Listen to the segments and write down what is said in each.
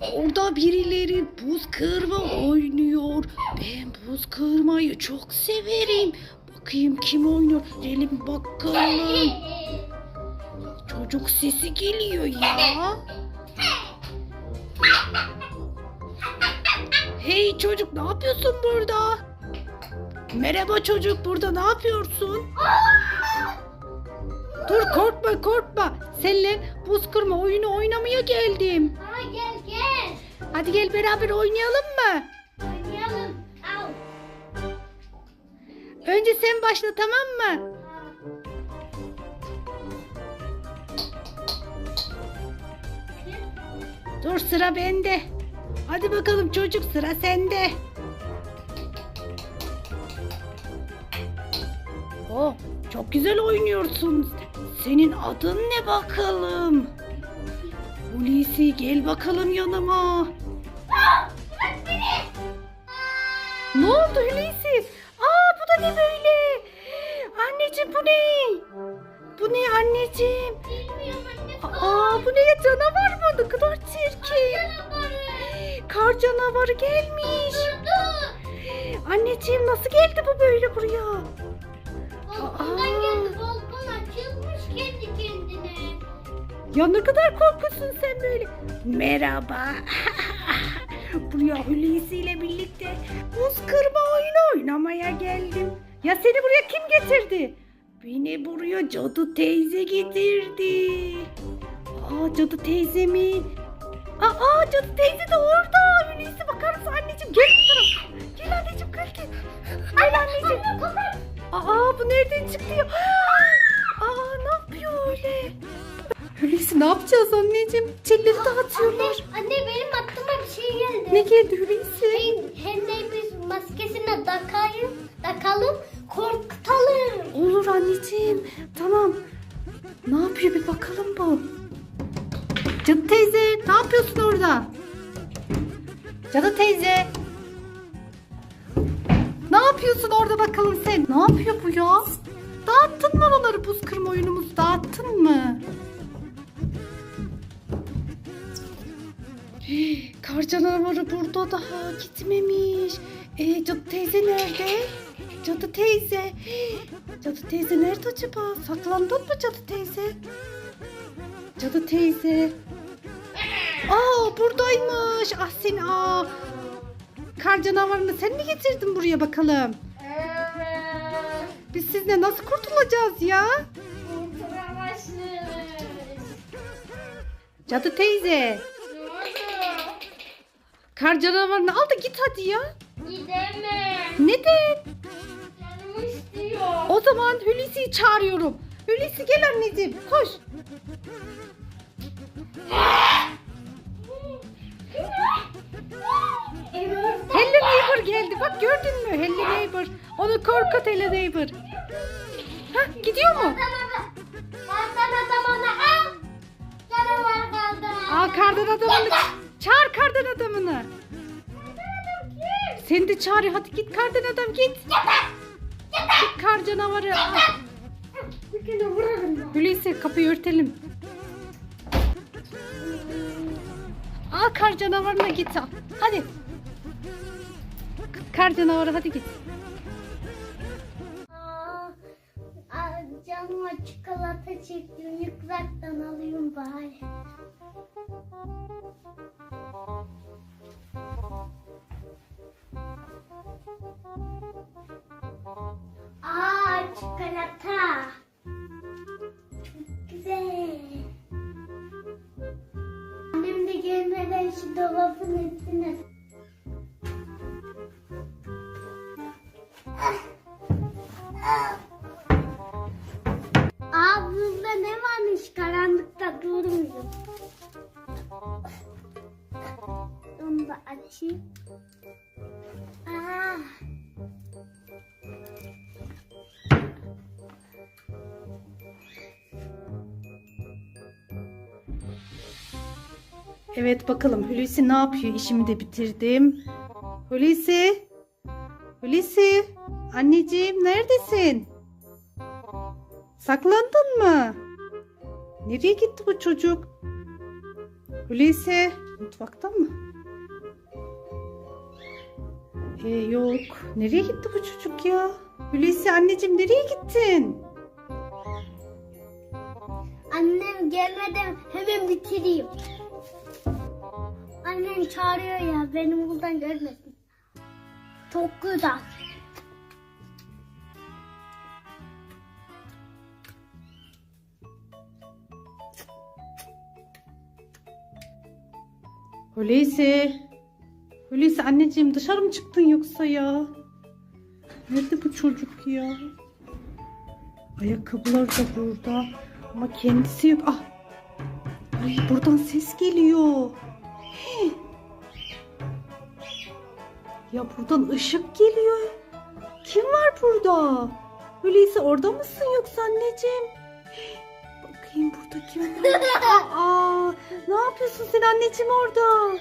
Orada birileri buz kırma oynuyor. Ben buz kırmayı çok severim. Bakayım kim oynuyor. Gelin bakalım. Çocuk sesi geliyor ya. Hey çocuk ne yapıyorsun burada? Merhaba çocuk burada ne yapıyorsun? Dur korkma korkma. Seninle buz kırma oyunu oynamaya geldim. Aa, gel gel. Hadi gel beraber oynayalım mı? Oynayalım. Al. Önce sen başla tamam mı? Dur sıra bende. Hadi bakalım çocuk sıra sende. Oh çok güzel oynuyorsun. Senin adın ne bakalım? Hulusi gel bakalım yanıma. Ne oldu Hulusi? Aa bu da ne böyle? Anneciğim bu ne? Bu ne anneciğim? Bilmiyorum anne. Aa bu ne ya canavar mı? Ne kadar çirkin. Kar canavarı gelmiş. Anneciğim nasıl geldi bu böyle buraya? Balkondan geldi. Balkon Ya ne kadar korkusun sen böyle. Merhaba. buraya Hulusi ile birlikte buz kırma oyunu oynamaya geldim. Ya seni buraya kim getirdi? Beni buraya cadı teyze getirdi. Aa cadı teyze mi? Aa cadı teyze de orada. Hulusi bakar mısın anneciğim? Gel bu tarafa. Gel anneciğim gel gel. Gel anneciğim. Aa bu nereden çıktı ya? Ne yapacağız anneciğim? Çilleri dağıtıyorlar. Anne, anne benim aklıma bir şey geldi. Ne geldi Hulusi? Hem, hem de biz maskesine takayım, takalım, korkutalım. Olur anneciğim. Tamam. Ne yapıyor bir bakalım bu. Cadı teyze ne yapıyorsun orada? Cadı teyze. Ne yapıyorsun orada bakalım sen? Ne yapıyor bu ya? Dağıttın mı oraları buz kırma oyunumuzu dağıttın mı? Kar canavarı burada daha gitmemiş. E, cadı teyze nerede? Cadı teyze. Cadı teyze nerede acaba? Saklandın mı cadı teyze? Cadı teyze. Aa buradaymış. Ah sen aa. Kar canavarını sen mi getirdin buraya bakalım? Biz sizle nasıl kurtulacağız ya? Kurtulamazsın. Cadı teyze. Kar canavarını al da git hadi ya. Gidemem. Neden? Canım istiyor. O zaman Hulusi'yi çağırıyorum. Hulusi gel anneciğim koş. Hello Neighbor geldi. Bak gördün mü? Hello Neighbor. Onu korkut Hello Neighbor. Hah gidiyor mu? Kardan adam onu al. Canavar kaldı. Aa kardan adamını çağır kardan adamını. Seni de çağırıyor. Hadi git kardan adam git. Git kar canavarı. vurarım ben. Hulusi kapıyı örtelim. Al kar canavarına git. Hadi. Kar canavarı hadi git. Canıma çikolata çektim. Yukarıdan alayım bari. Aa çikolata. Çok güzel. Annem de gelmeden şu dolabın üstüne. Evet bakalım Hulusi ne yapıyor? İşimi de bitirdim. Hulusi. Hulusi. Anneciğim neredesin? Saklandın mı? Nereye gitti bu çocuk? Hulusi. Mutfakta mı? Ee, yok. Nereye gitti bu çocuk ya? Hulusi anneciğim nereye gittin? Annem gelmeden hemen bitireyim. Annem çağırıyor ya benim buradan görmesin. Çok güzel. Hulusi. Hulusi anneciğim dışarı mı çıktın yoksa ya? Nerede bu çocuk ya? Ayakkabılar da burada. Ama kendisi yok. Ah. Ay buradan ses geliyor. Ya buradan ışık geliyor. Kim var burada? Hulusi orada mısın yoksa anneciğim? Bakayım burada kim var? Aa, ne yapıyorsun sen anneciğim orada?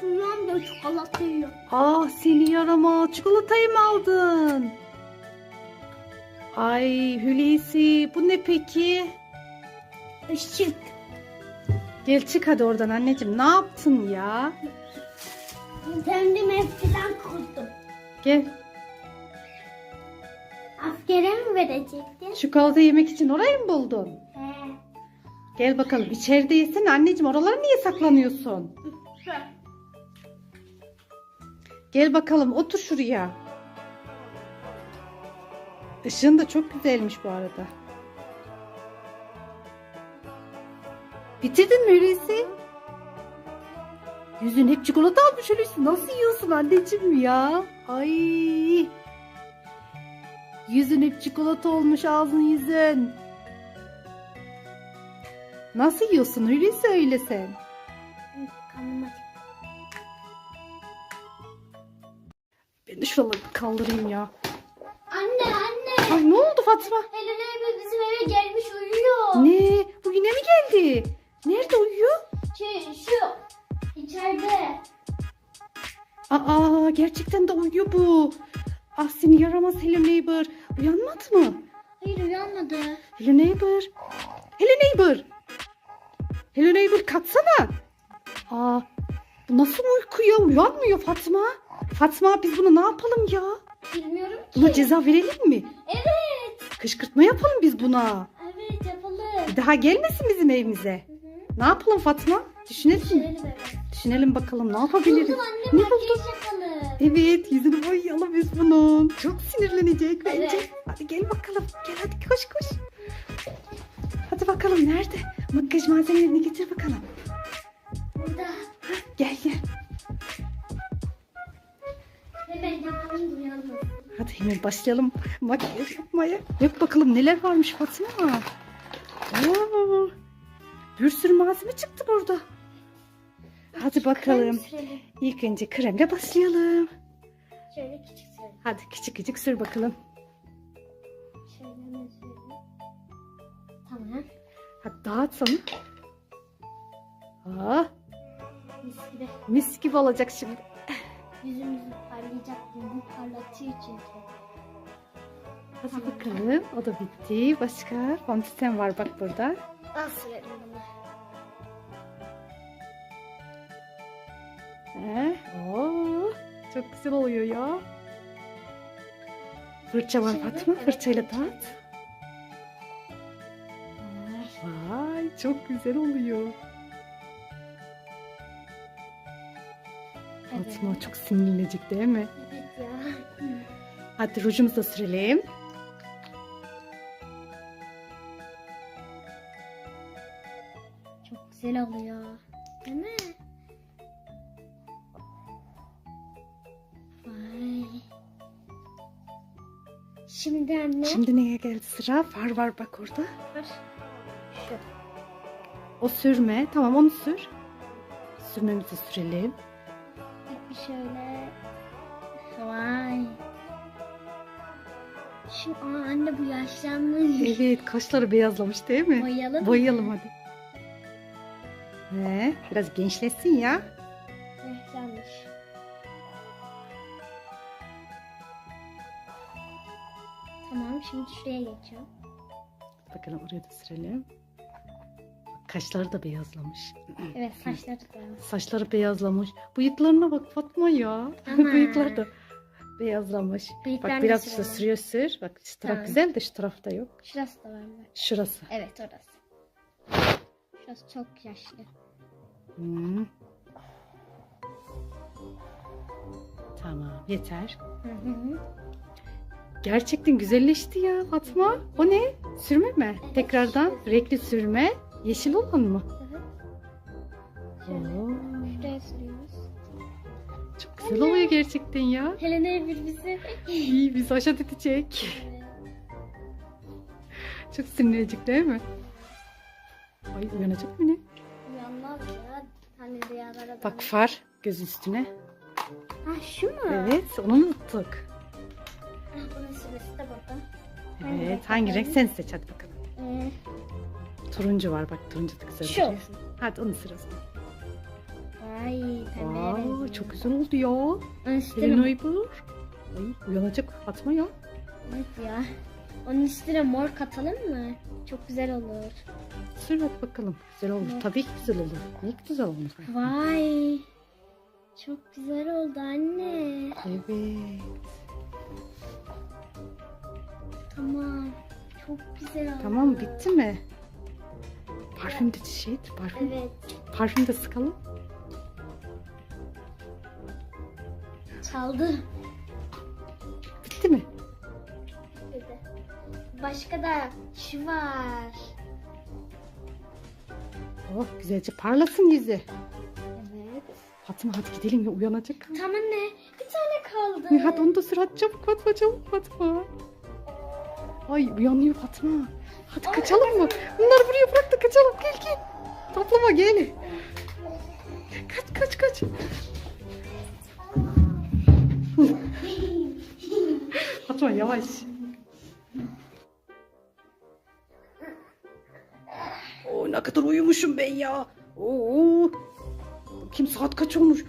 Kulağım da çikolata yiyor. Ah seni yarama çikolatayı mı aldın? Ay Hulusi bu ne peki? Işık. Gel çık hadi oradan anneciğim ne yaptın ya? Kendim hepsinden kurdum. Gel Askere mi verecektin? çikolata yemek için orayı mı buldun? He. Gel bakalım içeride yesene anneciğim oralara niye saklanıyorsun? Gel bakalım otur şuraya. Işığın da çok güzelmiş bu arada. Bitirdin mi Hulusi? Yüzün hep çikolata almış Hulusi. Nasıl yiyorsun anneciğim ya? Ay. Yüzün hep çikolata olmuş ağzın yüzün. Nasıl yiyorsun öyle sen? Kanım acıktı. Ben de şuraları kaldırayım ya. Anne anne. Ay ne oldu Fatma? Gerçekten de uyuyor bu. Ah seni yaramaz Hello Neighbor. Uyanmadı mı? Hayır uyanmadı. Hello Neighbor. Hello Neighbor. Hello Neighbor kalksana. Aa bu nasıl uyku ya? Uyanmıyor Fatma. Fatma biz bunu ne yapalım ya? Bilmiyorum ki. Buna ceza verelim mi? Evet. Kışkırtma yapalım biz buna. Evet yapalım. Bir daha gelmesin bizim evimize. Hı hı. Ne yapalım Fatma? Düşünelim. Düşünelim evet. Düşünelim bakalım ne yapabiliriz? Buldum anne Ne buldun? Evet yüzünü boyayalım biz bunun. Çok sinirlenecek bence. Evet. Hadi gel bakalım. Gel hadi koş koş. Hadi bakalım nerede? Makyaj malzemelerini getir bakalım. Burada. Gel gel. Hemen yapalım uyanmasın. Hadi hemen başlayalım makyaj yapmaya. Bak bakalım neler varmış Fatma. Oo, bir sürü malzeme çıktı burada. Hadi bakalım. İlk önce kremle başlayalım. Şöyle küçük sürelim. Hadi küçük küçük sür bakalım. Şöyle. Tamam. Hadi dağıt sana. Aa, Mis gibi. mis gibi olacak şimdi. Yüzümüzü parlayacak. Bu parlatıyor çünkü. Hadi Tamam. bakalım. O da bitti. Başka fondöten var bak burada. Al sürelim bunu. He? Oo, çok güzel oluyor ya. Fırça var Fatma. evet, Fırçayla fırça. dağıt. Vay çok güzel oluyor. Fatma çok sinirlenecek değil mi? Evet ya. Hadi rujumuzu da sürelim. Çok güzel oluyor. Şimdi neye geldi sıra? Far var bak orada. Şu. O sürme. Tamam onu sür. Sürmemizi sürelim. Bir şöyle. Vay. Şimdi aa anne bu yaşlanmış. Evet kaşları beyazlamış değil mi? Boyayalım? Boyayalım hadi. He, biraz gençleşsin ya. Şuraya geçiyorum. Bakalım oraya da sürelim. kaşları da beyazlamış. Evet saçları da. Saçları beyazlamış. Bıyıklarına bak Fatma ya. Bıyıklar da beyazlamış. Bıyıklarını bak biraz işte sürüyor sür. Bak şu taraf Tamam. güzel de şu tarafta yok. Şurası da var mı? Şurası. Evet orası. Şurası çok yaşlı. Hmm. Tamam yeter. Hı hı. Gerçekten güzelleşti ya Fatma. O ne? Sürme mi? Tekrardan renkli sürme. Yeşil olan mı? Evet. Şöyle. Oo, Şuraya sürüyoruz. çok güzel oluyor gerçekten ya. Helena bir bizi. İyi biz aşağı edecek. Çok sinirlenecek değil mi? Ay uyanacak mı ne? Uyanmaz ya. Hani rüyalara Bak far göz üstüne. Ha şu mu? Evet onu unuttuk. Evet hangi renk sen seç hadi bakalım. Ee, Turuncu var bak turuncu da güzel. Şu. duruyor. Hadi onu sırası. Ay pembeye Aa, çok güzel oldu ya. Onun üstüne, Elin Aybur. Ay uyanacak Fatma ya. evet ya. Onun üstüne mor katalım mı? Çok güzel olur. Sür bak bakalım. Güzel olur. Evet. Tabii ki güzel olur. Niye güzel olmuş? Vay. Çok güzel oldu anne. Evet. Tamam. Çok güzel oldu. Tamam bitti mi? Parfüm de şey, parfüm, Evet. parfüm de sıkalım. Çaldı. Bitti mi? Dedi. Başka da şu var. Oh güzelce parlasın yüzü. Evet. Fatma hadi gidelim ya uyanacak. Tamam anne. Bir tane kaldı. Hadi onu da sür hadi çabuk Fatma çabuk Fatma. Ay uyanıyor Fatma. Hadi kaçalım mı? Bunları buraya bırak da kaçalım gel gel. Toplama gel. Kaç kaç kaç. Fatma yavaş. Oo, ne kadar uyumuşum ben ya. Oo. Kim saat kaç olmuş?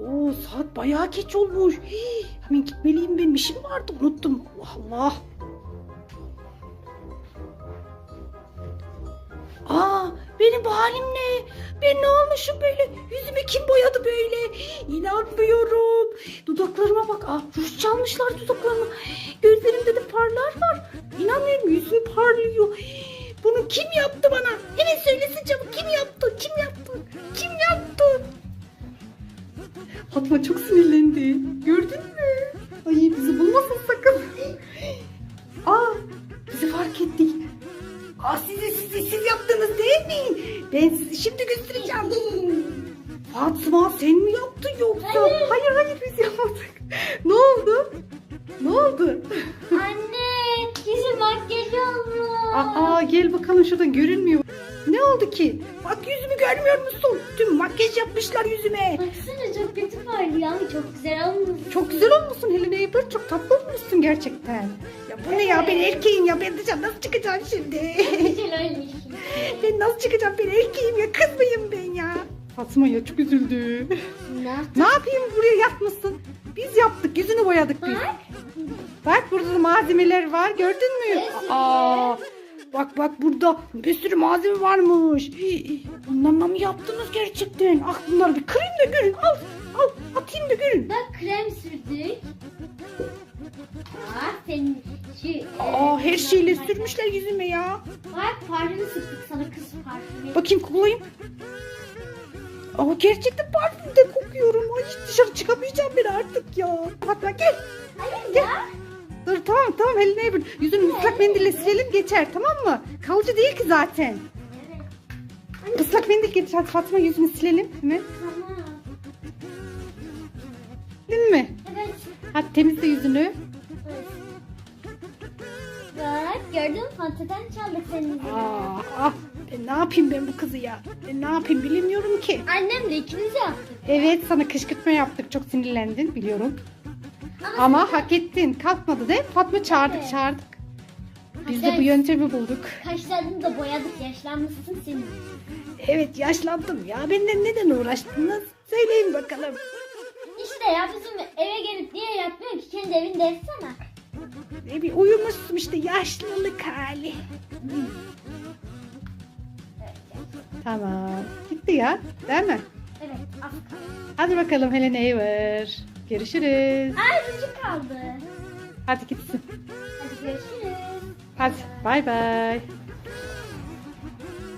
Oo saat bayağı geç olmuş. Hii, hemen gitmeliyim benim işim vardı unuttum. Allah Allah. Benim bu halim ne? Ben ne olmuşum böyle? Yüzümü kim boyadı böyle? İnanmıyorum. Dudaklarıma bak. Aa ruj çalmışlar dudaklarıma. Gözlerimde de parlar var. İnanmıyorum yüzüm parlıyor. Bunu kim yaptı bana? Hemen söylesin çabuk. Kim yaptı? Kim yaptı? Kim yaptı? Fatma çok sinirlendi. Gördün mü? Ben sizi şimdi göstereceğim. Fatma sen mi yaptın yoksa? Hayır. hayır, hayır biz yapmadık. ne oldu? Ne oldu? Anne. Yüzüm makyaj olmuş. Aa gel bakalım şuradan görünmüyor. Ne oldu ki? Bak yüzümü görmüyor musun? Tüm makyaj yapmışlar yüzüme. Baksana çok kötü ama çok güzel olmuş. Çok güzel olmuşsun Helen Eybert. Çok tatlı olmuşsun gerçekten. Bu ne ya? Ben erkeğim ya. Ben dışarı nasıl çıkacağım şimdi? ben nasıl çıkacağım? Ben erkeğim ya. Kız mıyım ben ya? Fatma ya çok üzüldü. Ne ne yapayım buraya yatmışsın? Biz yaptık. Yüzünü boyadık biz. Bak. Bak burada da malzemeler var. Gördün mü? Aa, bak bak burada bir sürü malzeme varmış. Bunlarla mı yaptınız gerçekten? Ah bunları bir kırayım da görün. Al al atayım da görün. Bak krem sürdük. Şu... Aa her şeyle sürmüşler yüzüme ya. Bak parfüm sıktık sana kız parfümü. Bakayım koklayayım. Aa gerçekten parfüm de kokuyorum. Ay hiç dışarı çıkamayacağım ben artık ya. Fatma gel. Hayır Gel. ya. Dur tamam tamam eline Eybert. Yüzünü ıslak mendille silelim geçer tamam mı? Kalıcı değil ki zaten. Evet. Islak mendil getir hadi Fatma yüzünü silelim hemen. Tamam. Fanteden çaldık senin. Aa, ah, ben ne yapayım ben bu kızı ya? Ben ne yapayım bilemiyorum ki. Annemle ikimiz yaptık. Evet sana kışkırtma yaptık çok sinirlendin biliyorum. Ama, Ama hak ettin kalkmadı değil mi? Fatma çağırdık Evet. çağırdık. Biz de bu yöntemi bulduk. Kaşlarını da boyadık yaşlanmışsın senin. Evet yaşlandım ya. Benden neden uğraştınız? Söyleyin bakalım. İşte ya bizim eve gelip niye yatmıyor ki kendi evinde yatsana. Ne bir uyumuşsun işte yaşlılık hali. Tamam. Gitti ya. Değil mi? Evet. Hadi bakalım Helen Ever. Görüşürüz. Ay ruju kaldı. Hadi gitsin. Hadi görüşürüz. Hadi bay bay.